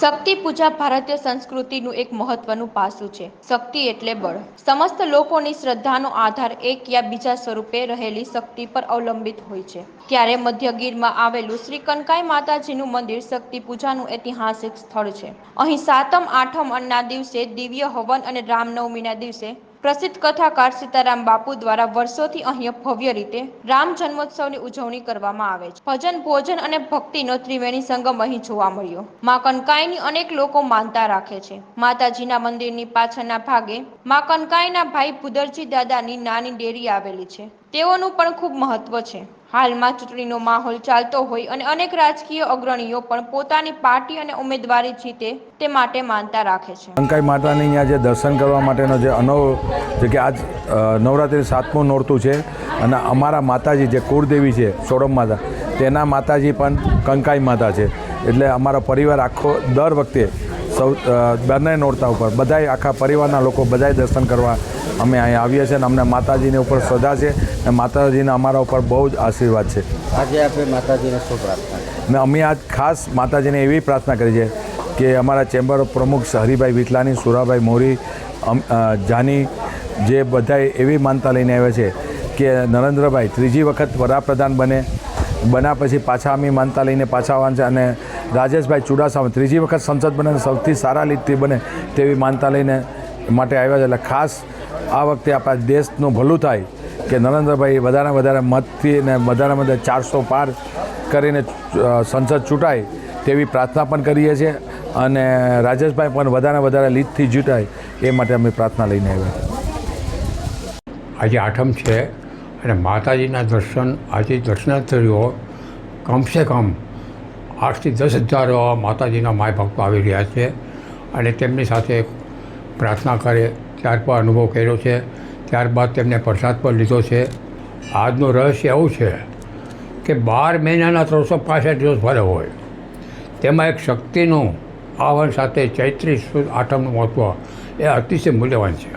શક્તિ પૂજા ભારતીય સંસ્કૃતિનું એક મહત્વનું પાસું છે. શક્તિ એટલે બળ. સમસ્ત લોકોની શ્રદ્ધાનો આધાર એક યા બીજા સ્વરૂપે રહેલી શક્તિ પર અવલંબિત હોય છે. ત્યારે મધ્યગીરમાં આવેલું શ્રી કનકાઈ માતાજીનું મંદિર શક્તિ પૂજાનું ઐતિહાસિક સ્થળ છે. અહીં સાતમ, આઠમ અન્ના દિવસે દિવ્ય હવન અને રામનવમીના દિવસે પ્રસિદ્ધ કથાકાર સીતારામ બાપુ દ્વારા વર્ષોથી અહીં ભવ્ય રીતે રામ જન્મોત્સવની ઉજવણી કરવામાં આવે છે. ભજન, ભોજન અને ભક્તિનો ત્રિવેણી સંગમ અહીં જોવા મળ્યો. મા કનકાઈની અનેક લોકો માનતા રાખે છે. માતાજીના મંદિરની પાછળના ભાગે મા કનકાઈના ભાઈ ભુદરજી દાદાની નાની ડેરી આવેલી છે. તેઓનું પણ ખૂબ મહત્વ છે. હાલમાં ચૂંટણીનો માહોલ ચાલતો હોય અને અનેક રાજકીય અગ્રણીઓ પણ પોતાની પાર્ટી અને ઉમેદવારી જીતે તે માટે માનતા રાખે છે. કંકાઈ માતાની અહીંયા જે દર્શન કરવા માટેનો જે અનવ જે કે આજ નવરાત્રિ સાતમું નોરતું છે અને અમારા માતાજી જે કુળદેવી છે, સોડમ માતા, તેના માતાજી પણ કંકાઈ માતા છે. એટલે અમારો પરિવાર આખો દર વખતે સૌ બંને નોરતા ઉપર, બધાય આખા પરિવારના લોકો બધાય દર્શન કરવા અમે અહીંયા આવીએ છીએ અને અમને માતાજીની ઉપર શ્રદ્ધા છે અને માતાજીના અમારા ઉપર બહુ જ આશીર્વાદ છે. આજે આપણે માતાજીને શું પ્રાર્થના અમે આજ ખાસ માતાજીને એવી પ્રાર્થના કરી છે કે અમારા ચેમ્બર પ્રમુખ હરિભાઈ વિટલાની સુરાભાઈ મોરી જાની જે બધાય એવી માનતા લઈને આવ્યા છે કે નરેન્દ્રભાઈ ત્રીજી વખત વડાપ્રધાન બને બન્યા પછી પાછા અમે માનતા લઈને પાછા આવવાના છે અને રાજેશભાઈ ચુડાસમા ત્રીજી વખત સંસદ બને સૌથી સારા લીડથી બને તેવી માનતા લઈને માટે આવ્યા છે. એટલે ખાસ આ વખતે આપણા દેશનું ભલું થાય કે નરેન્દ્રભાઈ વધારે વધારે મતથી ને વધારે વધારે ચારસો પાર કરીને સંસદ ચૂંટાય તેવી પ્રાર્થના પણ કરીએ છીએ અને રાજેશભાઈ પણ વધારે વધારે લીડથી જીતાય એ માટે અમે પ્રાર્થના લઈને આવ્યા. આજે આઠમ છે અને માતાજીના દર્શન આજે દર્શનાર્થીઓ કમસે કમ આઠથી દસ હજાર માતાજીના માય ભક્તો આવી રહ્યા છે અને તેમની સાથે પ્રાર્થના કરે ત્યારબાદ અનુભવ કર્યો છે. ત્યારબાદ તેમને પ્રસાદ પણ લીધો છે. આજનો રહસ્ય એવું છે કે બાર મહિનાના ત્રણસો પાસઠ દિવસ ભલે હોય, તેમાં એક શક્તિનું આવન સાથે ચૈત્રી આઠમનું મહત્ત્વ એ અતિશય મૂલ્યવાન છે.